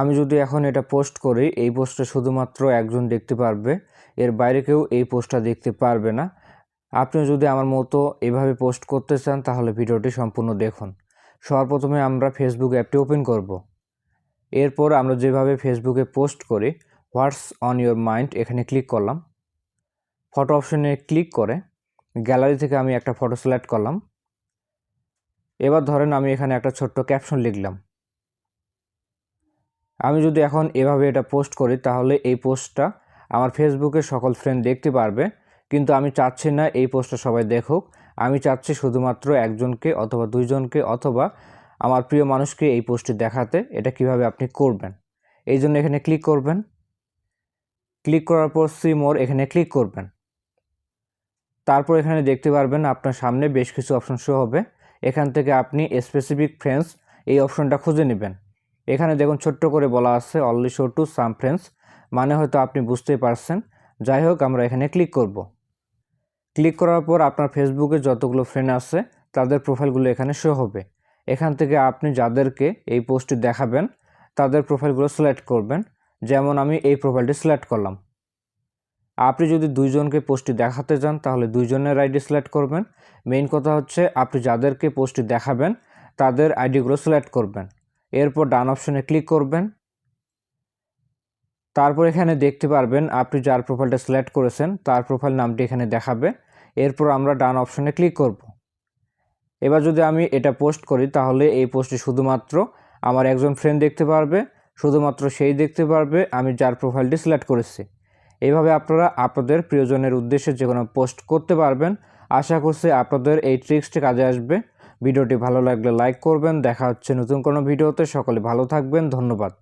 আমি যদি এখন এটা পোস্ট করি, এই পোস্টটা শুধুমাত্র একজন দেখতে পারবে, এর বাইরে কেউ এই পোস্টটা দেখতে পারবে না। আপনি যদি আমার মতো এভাবে পোস্ট করতে চান, তাহলে ভিডিওটি সম্পূর্ণ দেখুন। সবার প্রথমে আমরা ফেসবুক অ্যাপটি ওপেন করব। এরপর আমরা যেভাবে ফেসবুকে পোস্ট করি হোয়াটস অন ইওর মাইন্ড এখানে ক্লিক করলাম। ফটো অপশনে ক্লিক করে গ্যালারি থেকে আমি একটা ফটো সিলেক্ট করলাম। এবার ধরেন আমি এখানে একটা ছোট্ট ক্যাপশন লিখলাম। আমি যদি এখন এভাবে এটা পোস্ট করি, তাহলে এই পোস্টটা আমার ফেসবুকে সকল ফ্রেন্ড দেখতে পারবে। কিন্তু আমি চাচ্ছি না এই পোস্টটা সবাই দেখুক। আমি চাচ্ছি শুধুমাত্র একজনকে অথবা দুইজনকে অথবা আমার প্রিয় মানুষকে এই পোস্টটি দেখাতে। এটা কীভাবে আপনি করবেন? এই জন্য এখানে ক্লিক করবেন। ক্লিক করার পর সি মোর এখানে ক্লিক করবেন। তারপর এখানে দেখতে পারবেন আপনার সামনে বেশ কিছু অপশন শো হবে। এখান থেকে আপনি স্পেসিফিক ফ্রেন্ডস এই অপশনটা খুঁজে নেবেন। এখানে দেখুন ছোট্ট করে বলা আছে only show to some friends মানে হয়তো আপনি বুঝতেই পারছেন। যাই হোক, আমরা এখানে ক্লিক করব। ক্লিক করার পর আপনার ফেসবুকে যতগুলো ফ্রেন্ড আছে, তাদের প্রোফাইলগুলো এখানে শো হবে। এখান থেকে আপনি যাদেরকে এই পোস্টটি দেখাবেন, তাদের প্রোফাইলগুলো সিলেক্ট করবেন। যেমন আমি এই প্রোফাইলটি সিলেক্ট করলাম। আপনি যদি দুইজনকে পোস্টটি দেখাতে চান, তাহলে দুইজনের আইডি সিলেক্ট করবেন। মেইন কথা হচ্ছে, আপনি যাদেরকে পোস্টটি দেখাবেন, তাদের আইডিগুলো সিলেক্ট করবেন। এরপর ডান অপশনে ক্লিক করবেন। তারপর এখানে দেখতে পারবেন আপনি যার প্রোফাইলটা সিলেক্ট করেছেন, তার প্রোফাইল নামটি এখানে দেখাবে। এরপর আমরা ডান অপশনে ক্লিক করব। এবার যদি আমি এটা পোস্ট করি, তাহলে এই পোস্টটি শুধুমাত্র আমার একজন ফ্রেন্ড দেখতে পারবে, শুধুমাত্র সেই দেখতে পারবে, আমি যার প্রোফাইলটি সিলেক্ট করেছি। এইভাবে আপনারা আপনাদের প্রিয়জনের উদ্দেশ্যে যে কোনো পোস্ট করতে পারবেন। আশা করছি আপনাদের এই ট্রিক্সটি কাজে আসবে। ভিডিওটি ভালো লাগলে লাইক করবেন। দেখা হচ্ছে নতুন কোনো ভিডিওতে। সকলে ভালো থাকবেন। ধন্যবাদ।